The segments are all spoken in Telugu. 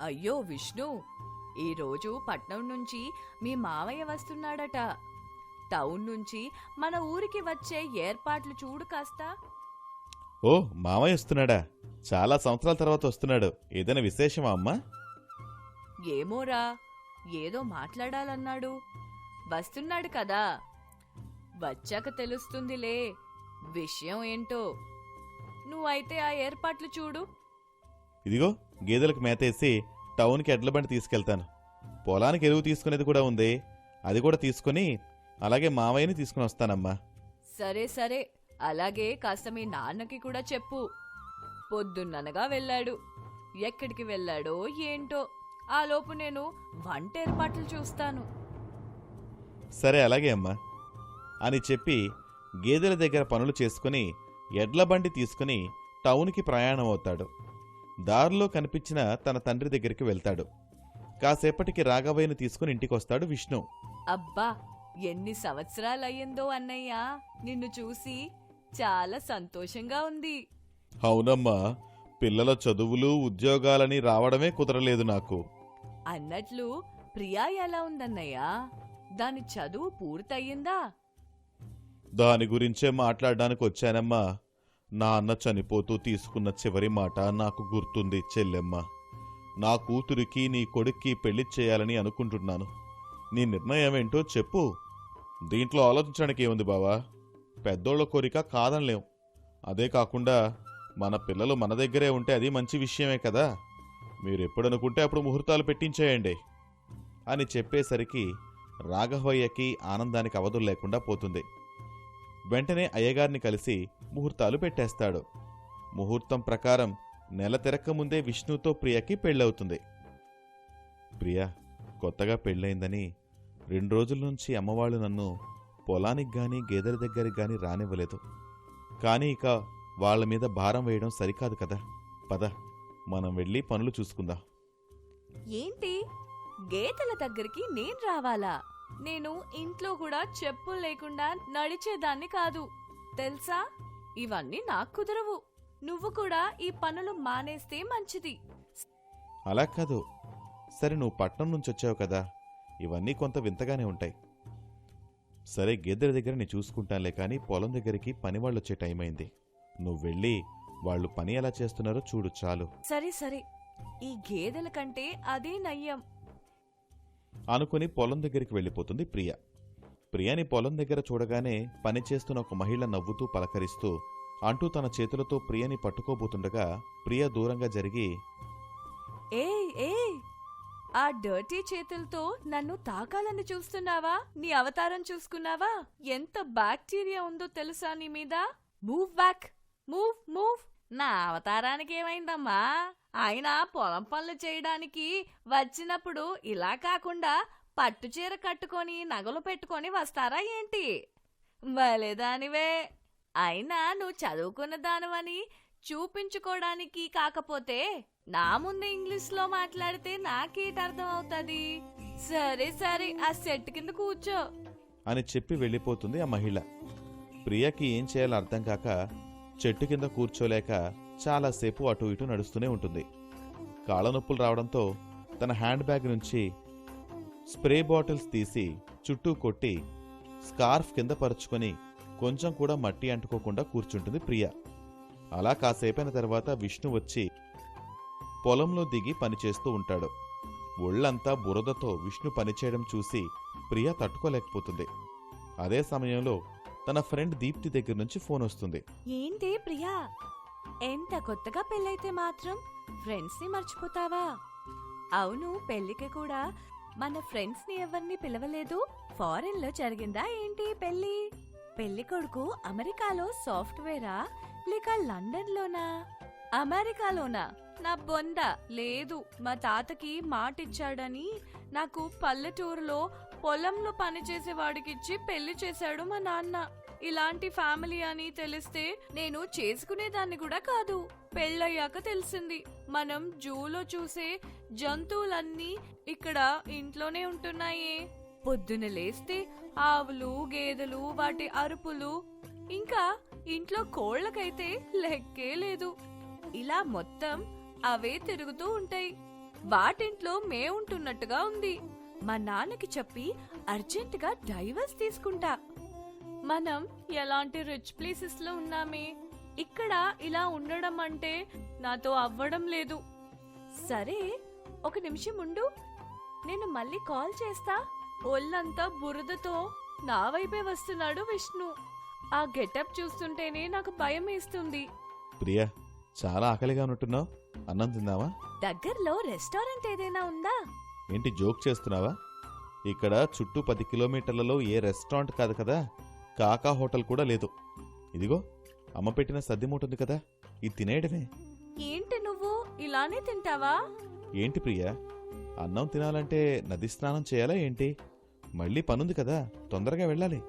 అయ్యో విష్ణు ఈరోజు పట్నం నుంచి మీ మావయ్య వస్తున్నాడట. టౌన్ నుంచి మన ఊరికి వచ్చే ఏర్పాట్లు చూడు కాస్త. ఓ మామయ్య వస్తున్నాడా? చాలా సంవత్సరాల తర్వాత వస్తున్నాడు. ఏదైనా విశేషమా అమ్మా? ఏమోరా ఏదో మాట్లాడాలన్నాడు. వస్తున్నాడు కదా. వచ్చాక తెలుస్తుందిలే విషయం ఏంటో. నువ్వైతే ఆ ఏర్పాట్లు చూడు. ఇదిగో గేదెలకు మేతేసి టౌన్కి ఎడ్ల బండి తీసుకెళ్తాను. పొలానికి ఎరువు తీసుకునేది కూడా ఉంది. అది కూడా తీసుకుని అలాగే మామయ్యని తీసుకుని వస్తానమ్మా. సరే సరే. అలాగే కాస్త మీ నాన్నకి కూడా చెప్పు. పొద్దున్ననగా వెళ్ళాడు. ఎక్కడికి వెళ్ళాడో ఏంటో. ఆ లోపు నేను వంట ఏర్పాట్లు చూస్తాను. సరే అలాగే అమ్మా. అని చెప్పి గేదెల దగ్గర పనులు చేసుకుని ఎడ్ల బండి తీసుకుని టౌన్కి ప్రయాణం అవుతాడు. దారిలో కనిపించిన తన తండ్రి దగ్గరికి వెళ్తాడు. కాసేపటికి రాఘవయ్యను తీసుకుని ఇంటికొస్తాడు విష్ణు. అబ్బా ఎన్ని సంవత్సరాలయ్యిందో అన్నయ్య నిన్ను చూసి చాలా సంతోషంగా ఉంది. అవునమ్మా పిల్లల చదువులు ఉద్యోగాలని రావడమే కుదరలేదు నాకు. అన్నట్లు ప్రియా ఎలా ఉందన్నయ్య? దాని చదువు పూర్తయిందా దాని గురించే మాట్లాడడానికి వచ్చానమ్మా నా అన్న చనిపోతూ తీసుకున్న చివరి మాట నాకు గుర్తుంది చెల్లెమ్మ. నా కూతురికి నీ కొడుక్కి పెళ్ళి చేయాలని అనుకుంటున్నాను. నీ నిర్ణయం ఏంటో చెప్పు. దీంట్లో ఆలోచించడానికి ఏముంది బావా? పెద్దోళ్ళ కోరిక కాదనలేం అదే కాకుండా మన పిల్లలు మన దగ్గరే ఉంటే అది మంచి విషయమే కదా. మీరు ఎప్పుడనుకుంటే అప్పుడు ముహూర్తాలు పెట్టించేయండి అని చెప్పేసరికి రాఘవయ్యకి ఆనందానికి అవధులు లేకుండా పోతుంది. వెంటనే అయ్యగారిని కలిసి ముహూర్తాలు పెట్టేస్తాడు. ముహూర్తం ప్రకారం నెల తిరక్క ముందే విష్ణుతో ప్రియకి పెళ్ళవుతుంది. ప్రియ కొత్తగా పెళ్ళయిందని రెండు రోజుల నుంచి అమ్మవాళ్ళు నన్ను పొలానికి గాని గేదెల దగ్గరికి గాని రానివ్వలేదు. కానీ ఇక వాళ్ళ మీద భారం వేయడం సరికాదు కదా. పద మనం వెళ్ళి పనులు చూసుకుందాం. ఏంటి? గేదెల దగ్గరికి నేను రావాలా? నేను ఇంట్లో కూడా చెప్పులు లేకుండా నడిచేదాన్ని కాదు. తెలుసా? ఇవన్నీ నాకు కుదరవు. నువ్వు కూడా ఈ పనులు మానేస్తే మంచిది. అలా కాదు. సరే నువ్వు పట్నం నుంచి వచ్చావు కదా. ఇవన్నీ కొంత వింతగానే ఉంటాయి. సరే గేదెల దగ్గర నేను చూసుకుంటానులే కానీ పొలం దగ్గరికి పని వాళ్ళు వచ్చే టైం అయింది. నువ్వు వెళ్ళి వాళ్ళు పని ఎలా చేస్తున్నారో చూడు చాలు. సరే సరే. ఈ గేదెల కంటే అదే నయ్యం. అనుకుని పొలం దగ్గరికి వెళ్ళిపోతుంది ప్రియ. ప్రియని పొలం దగ్గర చూడగానే పని చేస్తున్న ఒక మహిళ నవ్వుతూ పలకరిస్తూ అంటూ తన చేతులతో ప్రియని పట్టుకోబోతుండగా ప్రియ దూరంగా జరిగి ఏ ఏ ఆ డర్టీ చేతులతో నన్ను తాకాలని చూస్తున్నావా? నీ అవతారం చూసుకున్నావా? ఎంత బ్యాక్టీరియా ఉందో తెలుసా నీ మీద? మూవ్ బ్యాక్ మూవ్ మూవ్ నా అవతారానికి ఏమైందమ్మా? ఆయన పొలం పనులు చేయడానికి వచ్చినప్పుడు ఇలా కాకుండా పట్టు చీర కట్టుకొని నగలు పెట్టుకొని వస్తారా ఏంటి? భలేదానివే అయినా నువ్వు చదువుకున్న దానివని చూపించుకోవడానికి కాకపోతే నా ముందు ఇంగ్లీష్లో మాట్లాడితే నాకేట అర్థం అవుతుంది? సరే సరే ఆ సెట్ కింద కూర్చో. అని చెప్పి వెళ్ళిపోతుంది ఆ మహిళ. ప్రియకి ఏం చేయాలో అర్థం కాక చెట్టు కింద కూర్చోలేక చాలాసేపు అటు ఇటు నడుస్తూనే ఉంటుంది. కాళ్ళ నొప్పులు రావడంతో తన హ్యాండ్ బ్యాగ్ నుంచి స్ప్రే బాటిల్స్ తీసి చుట్టూ కొట్టి స్కార్ఫ్ కింద పరుచుకొని కొంచెం కూడా మట్టి అంటుకోకుండా కూర్చుంటుంది ప్రియ. అలా కాసేపైన తర్వాత విష్ణు వచ్చి పొలంలో దిగి పనిచేస్తూ ఉంటాడు. ఒళ్ళంతా బురదతో విష్ణు పనిచేయడం చూసి ప్రియ తట్టుకోలేకపోతుంది. అదే సమయంలో తన ఫ్రెండ్ దీప్తి దగ్గర నుంచి ఫోన్ వస్తుంది. ఏంటి ప్రియా? ఎంత కొత్తగా పెళ్ళైతే మాత్రం ఫ్రెండ్స్ని మర్చిపోతావా? అవును పెళ్ళికి కూడా మన ఫ్రెండ్స్ని ఎవరిని పిలవలేదు? ఫారెన్లో జరిగిందా ఏంటి పెళ్ళి పెళ్ళి కొడుకు అమెరికాలో సాఫ్ట్వేరా? లేక లండన్ లోనా అమెరికాలోనా? నా బొంద లేదు. మా తాతకి మాటిచ్చాడని నాకు పల్లెటూరులో పొలంలో పనిచేసే వాడికిచ్చి పెళ్ళి చేశాడు మా నాన్న. ఇలాంటి ఫ్యామిలీ అని తెలిస్తే నేను చేసుకునేదాన్ని కూడా కాదు. పెళ్ళయ్యాక తెలిసింది. మనం జూలో చూసే జంతువులన్నీ ఇక్కడ ఇంట్లోనే ఉంటున్నాయే. పొద్దున లేస్తే ఆవులు గేదెలు వాటి అరుపులు ఇంకా ఇంట్లో కోళ్ళకైతే లెక్కే లేదు. ఇలా మొత్తం అవే తిరుగుతూ ఉంటాయి. వాటింట్లో మే ఉంటున్నట్టుగా ఉంది. మా నాన్నకి చెప్పి అర్జెంటుగా డైవర్స్ తీసుకుంటా. మనం ఎలాంటి రిచ్ ప్లేసెస్లో ఉన్నామే? ఇక్కడ ఇలా ఉండడం అంటే నాతో అవ్వడం లేదు. సరే ఒక నిమిషం ఉండు. నేను మళ్ళీ కాల్ చేస్తా. ఒళ్ళంతా బురదతో నా వైపే వస్తున్నాడు విష్ణు. ఆ గెటప్ చూస్తుంటేనే నాకు భయం వేస్తుంది. ప్రియా చాలా ఆకలిగా ఉన్నట్టున్నావు. అన్నం తిందావా దగ్గరలో రెస్టారెంట్ ఏదైనా ఉందా? ఏంటి జోక్ చేస్తున్నావా? ఇక్కడ చుట్టూ పది కిలోమీటర్లలో ఏ రెస్టారెంట్ కాదు కదా? కాకా హోటల్ కూడా లేదు. ఇదిగో అమ్మ పెట్టిన సద్ది మూట ఉంది కదా? ఇది తినేయడమే. ఏంటి నువ్వు? ఇలానే తింటావా? ఏంటి ప్రియా? అన్నం తినాలంటే నది స్నానం చేయాలా ఏంటి? మళ్ళీ పనుంది కదా తొందరగా వెళ్ళాలి.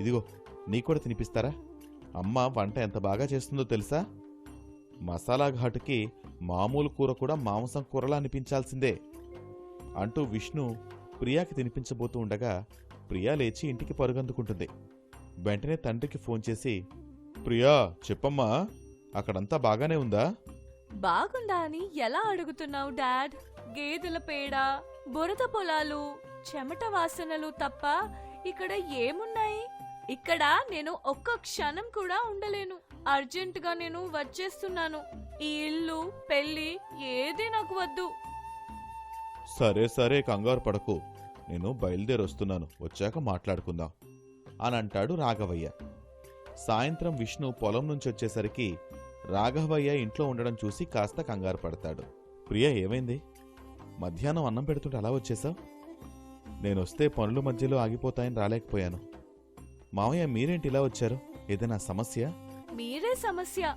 ఇదిగో నీకు కూడా తినిపిస్తారా? అమ్మ వంట ఎంత బాగా చేస్తుందో తెలుసా? మసాలా ఘాటుకి మామూలు కూర కూడా మాంసం కూరలా అనిపించాల్సిందే. అంటూ విష్ణు ప్రియాకి తినిపించబోతూ ఉండగా ప్రియా లేచి ఇంటికి పరుగందుకుంటుంది. వెంటనే తండ్రికి ఫోన్ చేసి ప్రియా చెప్పమ్మా అక్కడంతా బాగానే ఉందా? బాగుందా అని ఎలా అడుగుతున్నావు డాడ్? గేదెల పేడ బురద పొలాలు చెమట వాసనలు తప్ప ఇక్కడ ఏమున్నాయి? ఇక్కడ నేను ఒక్క క్షణం కూడా ఉండలేను. అర్జెంటుగా నేను వచ్చేస్తున్నాను. ఈ ఇల్లు పెళ్ళి ఏది నాకు వద్దు. సరే సరే కంగారు పడకు. నేను బయలుదేరొస్తున్నాను. వచ్చాక మాట్లాడుకుందాం. అని అంటాడు రాఘవయ్య. సాయంత్రం విష్ణు పొలం నుంచి వచ్చేసరికి రాఘవయ్య ఇంట్లో ఉండడం చూసి కాస్త కంగారు పడతాడు. ప్రియ ఏమైంది? మధ్యాహ్నం అన్నం పెడుతుంటే అలా వచ్చేసావు నేనొస్తే పనుల మధ్యలో ఆగిపోతాయని రాలేకపోయాను. మావయ్య మీరేంటి ఇలా వచ్చారు? ఏదైనా సమస్య? మీరే సమస్య.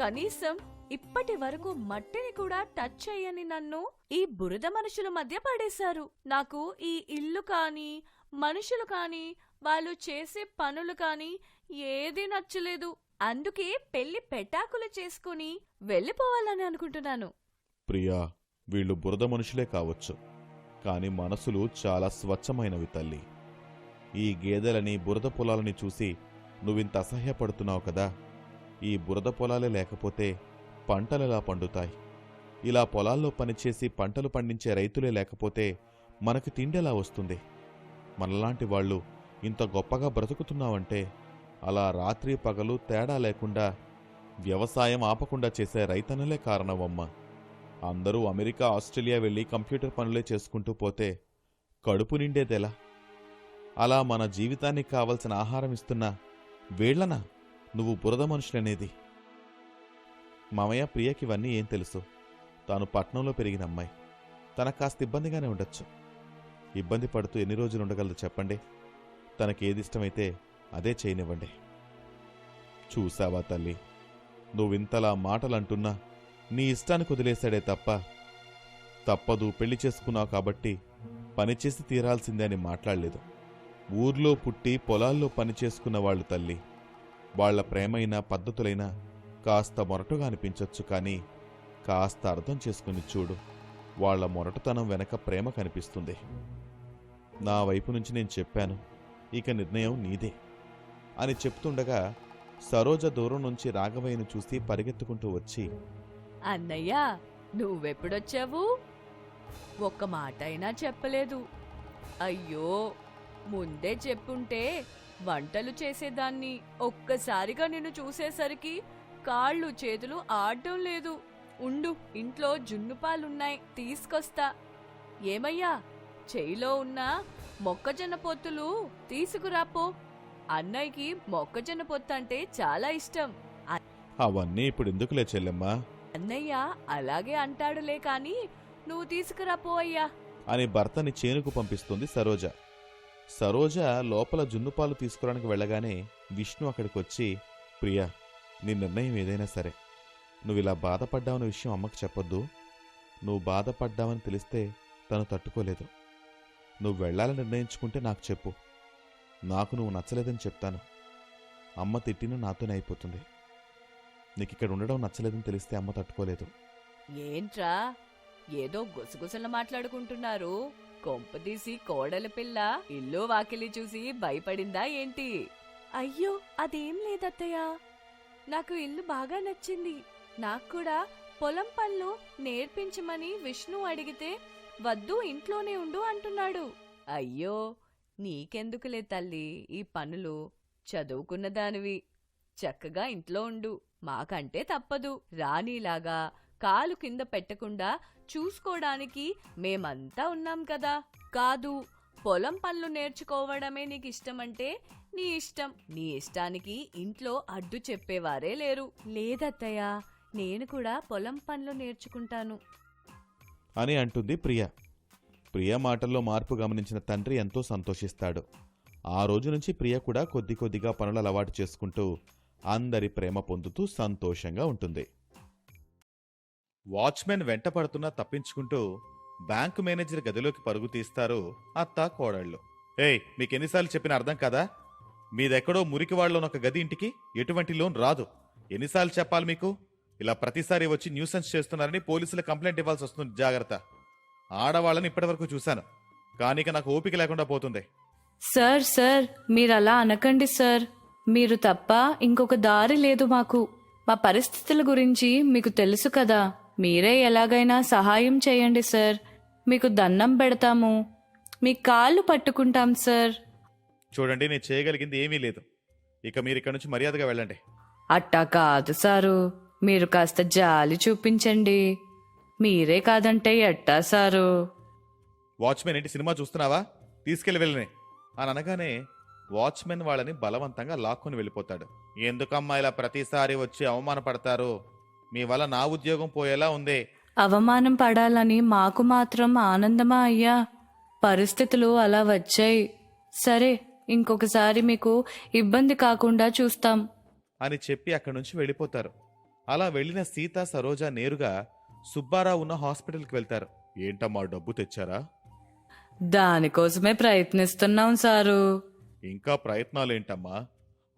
కనీసం ఇప్పటి వరకు మట్టిని కూడా టచ్ చేయని నన్ను ఈ బురద మనుషుల మధ్య పడేశారు. నాకు ఈ ఇల్లు కాని మనుషులు కాని వాళ్ళు చేసే పనులు కాని ఏదీ నచ్చలేదు. అందుకే పెళ్ళి పెటాకులు చేసుకుని వెళ్ళిపోవాలని అనుకుంటున్నాను. ప్రియా వీళ్ళు బురద మనుషులే కావచ్చు. కాని మనసులు చాలా స్వచ్ఛమైనవి తల్లి. ఈ గేదెలని బురద పొలాలని చూసి నువ్వింత అసహ్యపడుతున్నావు కదా. ఈ బురద పొలాలే లేకపోతే పంటలెలా పండుతాయి? ఇలా పొలాల్లో పనిచేసి పంటలు పండించే రైతులే లేకపోతే మనకి తిండెలా వస్తుంది? మనలాంటి వాళ్ళు ఇంత గొప్పగా బ్రతుకుతున్నావంటే అలా రాత్రి పగలు తేడా లేకుండా వ్యవసాయం ఆపకుండా చేసే రైతన్నలే కారణమమ్మా అందరూ అమెరికా ఆస్ట్రేలియా వెళ్ళి కంప్యూటర్ పనులే చేసుకుంటూ పోతే కడుపు నిండేదెలా? అలా మన జీవితానికి కావలసిన ఆహారం ఇస్తున్నా వేళ్ళనా నువ్వు బురద మనుషులనేది. మామయ్య ప్రియకి ఇవన్నీ ఏం తెలుసు? తాను పట్నంలో పెరిగిన అమ్మాయి. తనకు కాస్త ఇబ్బందిగానే ఉండొచ్చు. ఇబ్బంది పడుతూ ఎన్ని రోజులు ఉండగలదు చెప్పండి? తనకి ఏది ఇష్టమైతే అదే చేయనివ్వండి. చూసావా తల్లి? నువ్వింతలా మాటలంటున్నా నీ ఇష్టానికి వదిలేశాడే తప్ప. తప్పదు పెళ్ళి చేసుకున్నావు కాబట్టి పనిచేసి తీరాల్సిందే అని మాట్లాడలేదు. ఊర్లో పుట్టి పొలాల్లో పని చేసుకున్న వాళ్ళు తల్లి. వాళ్ళ ప్రేమైనా పద్ధతులైనా కాస్త మొరటుగా అనిపించవచ్చు కానీ కాస్త అర్థం చేసుకుని చూడు. వాళ్ళ మొరటుతనం వెనక ప్రేమ కనిపిస్తుంది. నా వైపు నుంచి నేను చెప్పాను. ఇక నిర్ణయం నీదే. అని చెప్తుండగా సరోజ దూరం నుంచి రాఘవయ్యను చూసి పరిగెత్తుకుంటూ వచ్చి అన్నయ్య నువ్వెప్పుడొచ్చావు? ఒక్క మాట అయినా చెప్పలేదు. అయ్యో ముందే చెప్పుంటే వంటలు చేసేదాన్ని. ఒక్కసారిగా నిన్ను చూసేసరికి కాళ్ళు చేతులు ఆడటం లేదు. ఉండు ఇంట్లో జున్నుపాలున్నాయి తీసుకొస్తా. ఏమయ్యా చేయిలో ఉన్న మొక్కజొన్న పొత్తులు తీసుకురాపో. అన్నయ్యకి మొక్కజొన్న పొత్తు అంటే చాలా ఇష్టం. అవన్నీ ఇప్పుడు ఎందుకులే చెల్లెమ్మా? అన్నయ్య అలాగే అంటాడులే కాని నువ్వు తీసుకురాపో అయ్యా. అని భర్తని చేనుకు పంపిస్తుంది సరోజ. సరోజ లోపల జున్నుపాలు తీసుకురానికి వెళ్ళగానే విష్ణు అక్కడికి వచ్చి ప్రియా నీ నిర్ణయం ఏదైనా సరే. నువ్వు ఇలా బాధపడ్డావన్న విషయం అమ్మకు చెప్పొద్దు. నువ్వు బాధపడ్డావని తెలిస్తే తను తట్టుకోలేదు. నువ్వు వెళ్ళాలని నిర్ణయించుకుంటే నాకు చెప్పు. నాకు నువ్వు నచ్చలేదని చెప్తాను. అమ్మ తిట్టిన నాతోనే అయిపోతుంది. నీకు ఇక్కడ ఉండడం నచ్చలేదని తెలిస్తే అమ్మ తట్టుకోలేదు. ఏంట్రా? ఏదో గుసగుసలు మాట్లాడుకుంటున్నారు. కొంపదీసి కోడలి పిల్ల ఇల్లు వాకిలి చూసి భయపడిందా ఏంటి? అయ్యో అదేం లేదత్తయ్య. నాకు ఇల్లు బాగా నచ్చింది. నాకు కూడా పొలం పనులు నేర్పించమని విష్ణు అడిగితే వద్దు ఇంట్లోనే ఉండు అంటున్నాడు. అయ్యో నీకెందుకులే తల్లి ఈ పనులు చదువుకున్న దానివి. చక్కగా ఇంట్లో ఉండు మాకంటే తప్పదు. రాణిలాగా కాలు కింద పెట్టకుండా చూసుకోవడానికి మేమంతా ఉన్నాం కదా. కాదు పొలం పనులు నేర్చుకోవడమే నీకు ఇష్టమంటే నీ ఇష్టం. నీ ఇష్టానికి ఇంట్లో అడ్డు చెప్పేవారే లేరు. లేదత్తయ్య నేను కూడా పొలం పనులు నేర్చుకుంటాను. అని అంటుంది ప్రియ. ప్రియ మాటల్లో మార్పు గమనించిన తండ్రి ఎంతో సంతోషిస్తాడు. ఆ రోజు నుంచి ప్రియ కూడా కొద్ది కొద్దిగా పనులు అలవాటు చేసుకుంటూ అందరి ప్రేమ పొందుతూ సంతోషంగా ఉంటుంది. వాచ్మెన్ వెంట పడుతున్నా తప్పించుకుంటూ బ్యాంకు మేనేజర్ గదిలోకి పరుగు తీస్తారు అత్త కోడళ్ళు. ఏయ్ మీకెన్నిసార్లు చెప్పిన అర్థం కదా? మీదెక్కడో మురికివాడలోని ఒక గది ఇంటికి ఎటువంటి లోన్ రాదు. ఎన్నిసార్లు చెప్పాలి మీకు? ఇలా ప్రతిసారి వచ్చి న్యూసెన్స్ చేస్తున్నారని పోలీసులు కంప్లైంట్ ఇవ్వాల్సి వస్తుంది జాగ్రత్త. ఆడవాళ్ళని ఇప్పటివరకు చూశాను. కానీ ఇక నాకు ఓపిక లేకుండా పోతుంది. సార్ సార్ మీరు అలా అనకండి సార్. మీరు తప్ప ఇంకొక దారి లేదు మాకు. మా పరిస్థితుల గురించి మీకు తెలుసు కదా. మీరే ఎలాగైనా సహాయం చేయండి సార్. మీకు దండం పెడతాము. మీ కాళ్ళు పట్టుకుంటాం సార్. చూడండి నేను చేయగలిగింది ఏమీ లేదు. ఇక మీరు ఇక్కడ నుంచి మర్యాదగా వెళ్ళండి. అట్టా కాదు సారు. మీరు కాస్త జాలి చూపించండి. మీరే కాదంటే ఎట్టా సారు? వాచ్మెన్ ఏంటి సినిమా చూస్తున్నావా? తీసుకెళ్ళి వెళ్ళని. అని అనగానే వాచ్మెన్ వాళ్ళని బలవంతంగా లాక్కొని వెళ్ళిపోతాడు. ఎందుకమ్మా ఇలా ప్రతిసారి వచ్చి అవమానపడతారు? మీ వల్ల నా ఉద్యోగం పోయేలా ఉంది. అవమానం పడాలని మాకు మాత్రం ఆనందమా అయ్యా? పరిస్థితులు అలా వచ్చాయి. సరే ఇంకొకసారి మీకు ఇబ్బంది కాకుండా చూస్తాం. అని చెప్పి అక్కడి నుంచి వెళ్ళిపోతారు. అలా వెళ్ళిన సీత సరోజ నేరుగా సుబ్బారావు ఉన్న హాస్పిటల్కి వెళ్తారు. ఏంటమ్మా డబ్బు తెచ్చారా? దానికోసమే ప్రయత్నిస్తున్నాం సారు. ఇంకా ప్రయత్నాలేంటమ్మా?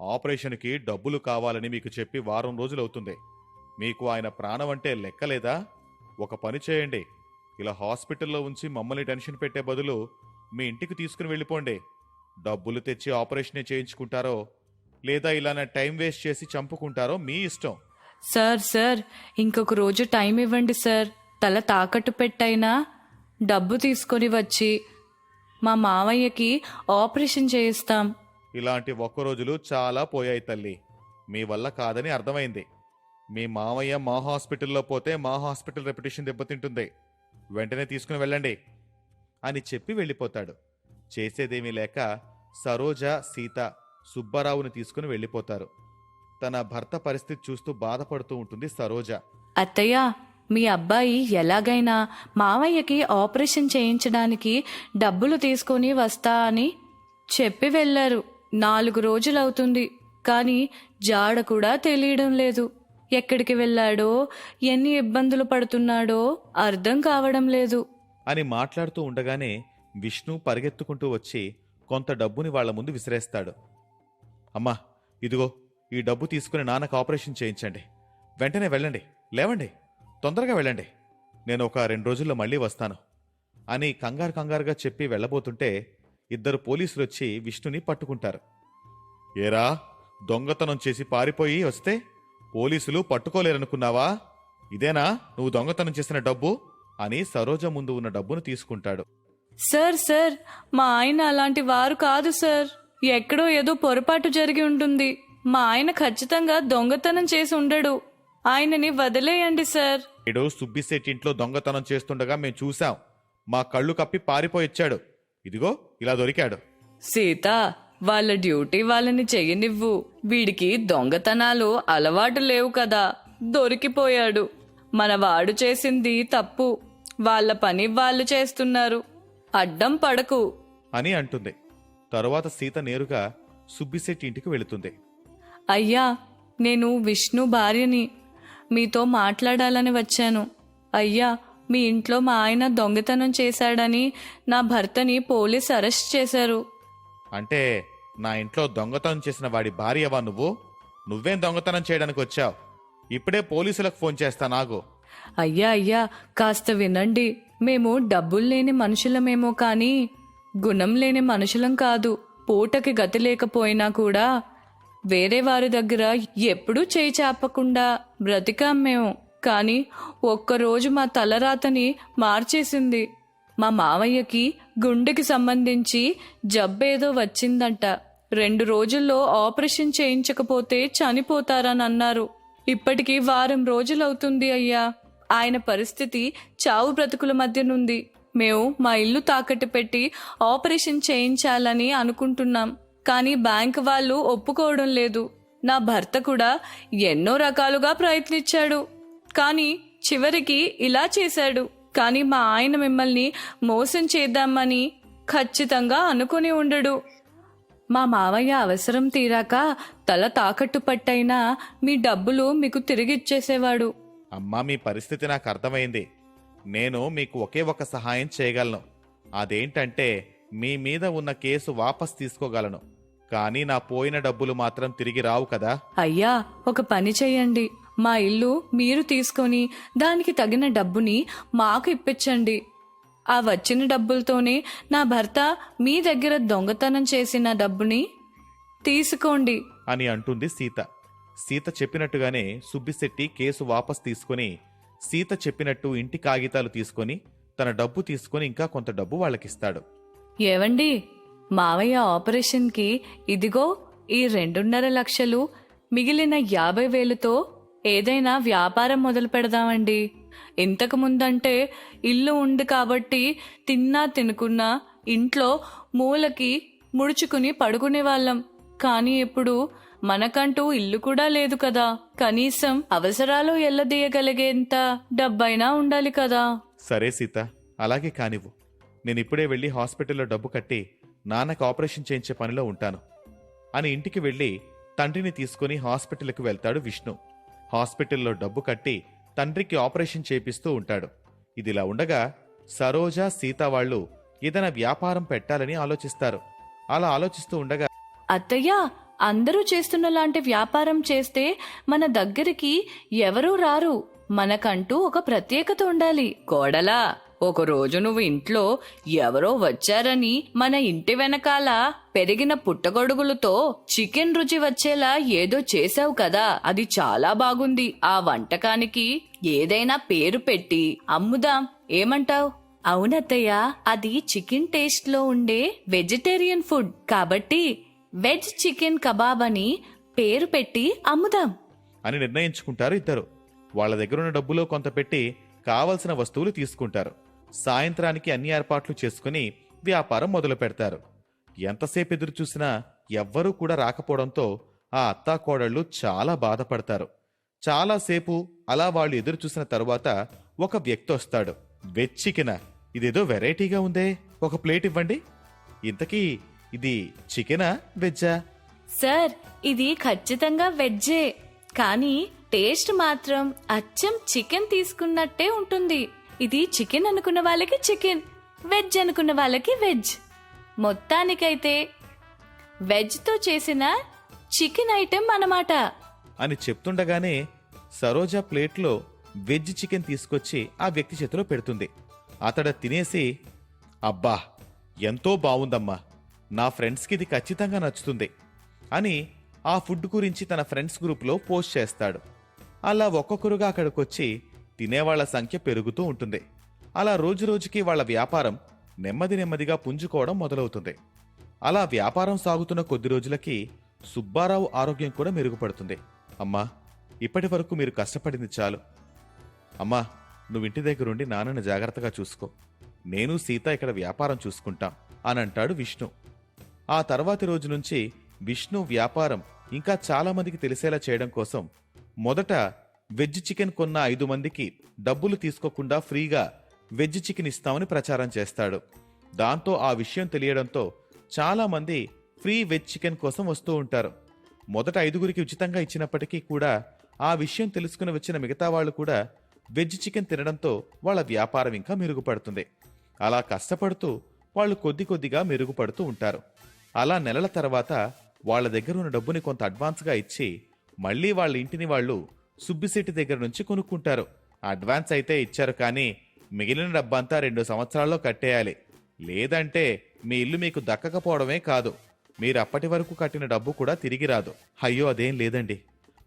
ఆపరేషన్కి డబ్బులు కావాలని మీకు చెప్పి వారం రోజులవుతుంది మీకు ఆయన ప్రాణం అంటే లెక్కలేదా? ఒక పని చేయండి. ఇలా హాస్పిటల్లో ఉంచి మమ్మల్ని టెన్షన్ పెట్టే బదులు మీ ఇంటికి తీసుకుని వెళ్ళిపోండి. డబ్బులు తెచ్చి ఆపరేషనే చేయించుకుంటారో లేదా ఇలా నా టైం వేస్ట్ చేసి చంపుకుంటారో మీ ఇష్టం. సార్ సార్ ఇంకొక రోజు టైం ఇవ్వండి సార్. తల తాకట్టు పెట్టైనా డబ్బు తీసుకొని వచ్చి మా మావయ్యకి ఆపరేషన్ చేయిస్తాం. ఇలాంటి ఒక్క రోజులు చాలా పోయాయి తల్లి. మీ వల్ల కాదని అర్థమైంది. మీ మావయ్య మా హాస్పిటల్లో పోతే మా హాస్పిటల్ రెప్యుటేషన్ దెబ్బతింటుంది. వెంటనే తీసుకుని వెళ్ళండి అని చెప్పి వెళ్ళిపోతాడు. చేసేదేమీ లేక సరోజ సీత సుబ్బారావుని తీసుకుని వెళ్ళిపోతారు. తన భర్త పరిస్థితి చూస్తూ బాధపడుతూ ఉంటుంది సరోజ. అత్తయ్య మీ అబ్బాయి ఎలాగైనా మావయ్యకి ఆపరేషన్ చేయించడానికి డబ్బులు తీసుకొని వస్తా అని చెప్పి వెళ్ళారు. నాలుగు రోజులవుతుంది కానీ జాడ కూడా తెలియడం లేదు. ఎక్కడికి వెళ్ళాడో ఎన్ని ఇబ్బందులు పడుతున్నాడో అర్థం కావడం లేదు. అని మాట్లాడుతూ ఉండగానే విష్ణు పరిగెత్తుకుంటూ వచ్చి కొంత డబ్బుని వాళ్ళ ముందు విసిరేస్తాడు. అమ్మా ఇదిగో ఈ డబ్బు తీసుకుని నాన్నకు ఆపరేషన్ చేయించండి. వెంటనే వెళ్ళండి. లేవండి. తొందరగా వెళ్ళండి. నేను ఒక రెండు రోజుల్లో మళ్ళీ వస్తాను. అని కంగారు కంగారుగా చెప్పి వెళ్ళబోతుంటే ఇద్దరు పోలీసులు వచ్చి విష్ణుని పట్టుకుంటారు. ఏరా దొంగతనం చేసి పారిపోయి వస్తే పోలీసులు పట్టుకోలేరనుకున్నావా? ఇదేనా? నువ్వు దొంగతనం చేసిన డబ్బు? అని సరోజ ముందు ఉన్న డబ్బును తీసుకుంటాడు. సార్ సార్ మా ఆయన అలాంటి వారు కాదు సార్. ఎక్కడో ఏదో పొరపాటు జరిగి ఉంటుంది. మా ఆయన ఖచ్చితంగా దొంగతనం చేసి ఉండడు. ఆయనని వదిలేయండి సార్. ఇడు సుబ్బిశెట్టి ఇంట్లో దొంగతనం చేస్తుండగా మేము చూసాం మా కళ్ళు కప్పి పారిపోయిచ్చాడు ఇదిగో ఇలా దొరికాడు. సీత వాళ్ళ డ్యూటీ వాళ్ళని చెయ్యనివ్వు వీడికి దొంగతనాలు అలవాటు లేవు కదా. దొరికిపోయాడు. మన వాడు చేసింది తప్పు. వాళ్ళ పని వాళ్ళు చేస్తున్నారు. అడ్డం పడకు. అని అంటుంది. తరువాత సీత నేరుగా సుబ్బిశెట్టి ఇంటికి వెళుతుంది. అయ్యా నేను విష్ణు భార్యని. మీతో మాట్లాడాలని వచ్చాను. అయ్యా మీ ఇంట్లో మా ఆయన దొంగతనం చేశాడని నా భర్తని పోలీస్ అరెస్ట్ చేశారు. అంటే నా ఇంట్లో దొంగతనం చేసిన వాడి భార్యవా నువ్వు? నువ్వేం దొంగతనం చేయడానికి వచ్చావు? ఇప్పుడే పోలీసులకు ఫోన్ చేస్తా నాగు. అయ్యా అయ్యా కాస్త వినండి. మేము డబ్బులు లేని మనుషులమేమో కానీ గుణం లేని మనుషులం కాదు. పూటకి గతి లేకపోయినా కూడా వేరే వారి దగ్గర ఎప్పుడూ చేయి చాపకుండా బ్రతికాం మేము. కానీ ఒక్కరోజు మా తలరాతని మార్చేసింది. మా మావయ్యకి గుండెకి సంబంధించి జబ్బేదో వచ్చిందంట. రెండు రోజుల్లో ఆపరేషన్ చేయించకపోతే చనిపోతారని అన్నారు ఇప్పటికీ వారం రోజులవుతుంది అయ్యా. ఆయన పరిస్థితి చావు బ్రతుకుల మధ్యనుంది మేము మా ఇల్లు తాకట్టు పెట్టి ఆపరేషన్ చేయించాలని అనుకుంటున్నాం. కానీ బ్యాంక్ వాళ్ళు ఒప్పుకోవడం లేదు. నా భర్త కూడా ఎన్నో రకాలుగా ప్రయత్నించాడు. కానీ చివరికి ఇలా చేశాడు. కానీ మా ఆయన మిమ్మల్ని మోసం చేద్దామని ఖచ్చితంగా అనుకుని ఉండడు. మా మావయ్య అవసరం తీరాక తల తాకట్టు పట్టైనా మీ డబ్బులు మీకు తిరిగిచ్చేసేవాడు. అమ్మా మీ పరిస్థితి నాకు అర్థమైంది. నేను మీకు ఒకే ఒక సహాయం చేయగలను. అదేంటంటే మీ మీద ఉన్న కేసు వాపస్ తీసుకోగలను. కానీ నా పోయిన డబ్బులు మాత్రం తిరిగి రావు కదా. అయ్యా ఒక పని చెయ్యండి. మా ఇల్లు మీరు తీసుకొని దానికి తగిన డబ్బుని మాకు ఇప్పించండి. ఆ వచ్చిన డబ్బులతోనే నా భర్త మీ దగ్గర దొంగతనం చేసిన డబ్బుని తీసుకోండి. అని అంటుంది సీత. సీత చెప్పినట్టుగానే సుబ్బిశెట్టి కేసు వాపస్ తీసుకొని సీత చెప్పినట్టు ఇంటి కాగితాలు తీసుకొని తన డబ్బు తీసుకొని ఇంకా కొంత డబ్బు వాళ్ళకిస్తాడు. ఏవండి? మావయ్య ఆపరేషన్కి ఇదిగో ఈ రెండున్నర లక్షలు మిగిలిన యాభై వేలుతో ఏదైనా వ్యాపారం మొదలు పెడదామండి. ఇంతకు ముందంటే ఇల్లు ఉంది కాబట్టి తిన్నా తినుకున్నా ఇంట్లో మూలకి ముడుచుకుని పడుకునే వాళ్ళం కానీ ఇప్పుడు మనకంటూ ఇల్లు కూడా లేదు కదా. కనీసం అవసరాలు ఎల్లదీయగలిగేంత డబ్బైనా ఉండాలి కదా. సరే సీత అలాగే కానివ్వు. నేను ఇప్పుడే వెళ్ళి హాస్పిటల్లో డబ్బు కట్టి నాన్నకు ఆపరేషన్ చేయించే పనిలో ఉంటాను అని ఇంటికి వెళ్ళి తండ్రిని తీసుకుని హాస్పిటల్కి వెళ్తాడు విష్ణు. హాస్పిటల్లో డబ్బు కట్టి తండ్రికి ఆపరేషన్ చేపిస్తూ ఉంటాడు. ఇదిలా ఉండగా సరోజ సీత వాళ్ళు ఏదైనా వ్యాపారం పెట్టాలని ఆలోచిస్తారు. అలా ఆలోచిస్తూ ఉండగా అత్తయ్య అందరూ చేస్తున్న లాంటి వ్యాపారం చేస్తే మన దగ్గరికి ఎవరూ రారు. మనకంటూ ఒక ప్రత్యేకత ఉండాలి. కోడలా ఒక రోజు నువ్వు ఇంట్లో ఎవరో వచ్చారని మన ఇంటి వెనకాల పెరిగిన పుట్టగొడుగులతో చికెన్ రుచి వచ్చేలా ఏదో చేసావు కదా. అది చాలా బాగుంది. ఆ వంటకానికి ఏదైనా పేరు పెట్టి అమ్ముదాం. ఏమంటావ్? అవునత్తయ్య అది చికెన్ టేస్ట్లో ఉండే వెజిటేరియన్ ఫుడ్. కాబట్టి వెజ్ చికెన్ కబాబ్ అని పేరు పెట్టి అమ్ముదాం. అని నిర్ణయించుకుంటారు ఇద్దరు. వాళ్ళ దగ్గరున్న డబ్బులో కొంత పెట్టి కావలసిన వస్తువులు తీసుకుంటారు. సాయంత్రానికి అన్ని ఏర్పాట్లు చేసుకుని వ్యాపారం మొదలు పెడతారు. ఎంతసేపు ఎదురు చూసినా ఎవ్వరూ కూడా రాకపోవడంతో ఆ అత్తాకోడళ్ళు చాలా బాధపడతారు. చాలాసేపు అలా వాళ్ళు ఎదురు చూసిన తరువాత ఒక వ్యక్తి వస్తాడు. వెజ్ చికెనా ఇదేదో వెరైటీగా ఉందే. ఒక ప్లేట్ ఇవ్వండి. ఇంతకీ ఇది చికెనా వెజ్జా? సార్ ఇది ఖచ్చితంగా వెజ్జే. కానీ టేస్ట్ మాత్రం అచ్చం చికెన్ తీసుకున్నట్టే ఉంటుంది. ఇది చికెన్ అనుకున్న వాళ్ళకి చికెన్ వెజ్ అనుకున్న వాళ్ళకి వెజ్. మొత్తానికైతే వెజ్తో చేసిన చికెన్ ఐటెం అన్నమాట. అని చెప్తుండగానే సరోజ ప్లేట్లో వెజ్ చికెన్ తీసుకొచ్చి ఆ వ్యక్తి చేతిలో పెడుతుంది. అతడు తినేసి అబ్బా ఎంతో బావుందమ్మా నా ఫ్రెండ్స్కి ఇది ఖచ్చితంగా నచ్చుతుంది అని ఆ ఫుడ్ గురించి తన ఫ్రెండ్స్ గ్రూప్లో పోస్ట్ చేస్తాడు. అలా ఒక్కొక్కరుగా అక్కడికొచ్చి తినేవాళ్ళ సంఖ్య పెరుగుతూ ఉంటుంది. అలా రోజు రోజుకి వాళ్ళ వ్యాపారం నెమ్మది నెమ్మదిగా పుంజుకోవడం మొదలవుతుంది. అలా వ్యాపారం సాగుతున్న కొద్ది రోజులకి సుబ్బారావు ఆరోగ్యం కూడా మెరుగుపడుతుంది. అమ్మా ఇప్పటి వరకు మీరు కష్టపడింది చాలు. అమ్మా నువ్వు ఇంటి దగ్గరుండి నాన్నని జాగ్రత్తగా చూసుకో. నేను సీత ఇక్కడ వ్యాపారం చూసుకుంటాం అని అంటాడు విష్ణు. ఆ తర్వాతి రోజు నుంచి విష్ణు వ్యాపారం ఇంకా చాలామందికి తెలిసేలా చేయడం కోసం మొదట వెజ్ చికెన్ కొన్న ఐదు మందికి డబ్బులు తీసుకోకుండా ఫ్రీగా వెజ్ చికెన్ ఇస్తామని ప్రచారం చేస్తాడు. దాంతో ఆ విషయం తెలియడంతో చాలామంది ఫ్రీ వెజ్ చికెన్ కోసం వస్తూ ఉంటారు. మొదట ఐదుగురికి ఉచితంగా ఇచ్చినప్పటికీ కూడా ఆ విషయం తెలుసుకుని వచ్చిన మిగతా వాళ్ళు కూడా వెజ్ చికెన్ తినడంతో వాళ్ళ వ్యాపారం ఇంకా మెరుగుపడుతుంది. అలా కష్టపడుతూ వాళ్ళు కొద్ది కొద్దిగా మెరుగుపడుతూ ఉంటారు. అలా నెలల తర్వాత వాళ్ళ దగ్గర ఉన్న డబ్బుని కొంత అడ్వాన్స్గా ఇచ్చి మళ్ళీ వాళ్ళ ఇంటిని వాళ్ళు సుబ్బిశెట్టి దగ్గర నుంచి కొనుక్కుంటారు. అడ్వాన్స్ అయితే ఇచ్చారు కానీ మిగిలిన డబ్బంతా రెండు సంవత్సరాల్లో కట్టేయాలి. లేదంటే మీ ఇల్లు మీకు దక్కకపోవడమే కాదు. మీరు అప్పటి వరకు కట్టిన డబ్బు కూడా తిరిగి రాదు. అయ్యో అదేం లేదండి.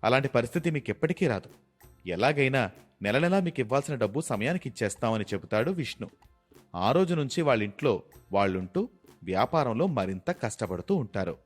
అలాంటి పరిస్థితి మీకు ఎప్పటికీ రాదు. ఎలాగైనా నెల నెలా మీకు ఇవ్వాల్సిన డబ్బు సమయానికి ఇచ్చేస్తామని చెబుతాడు విష్ణు. ఆ రోజు నుంచి వాళ్ళ ఇంట్లో వాళ్ళుంటూ వ్యాపారంలో మరింత కష్టపడుతూ ఉంటారు.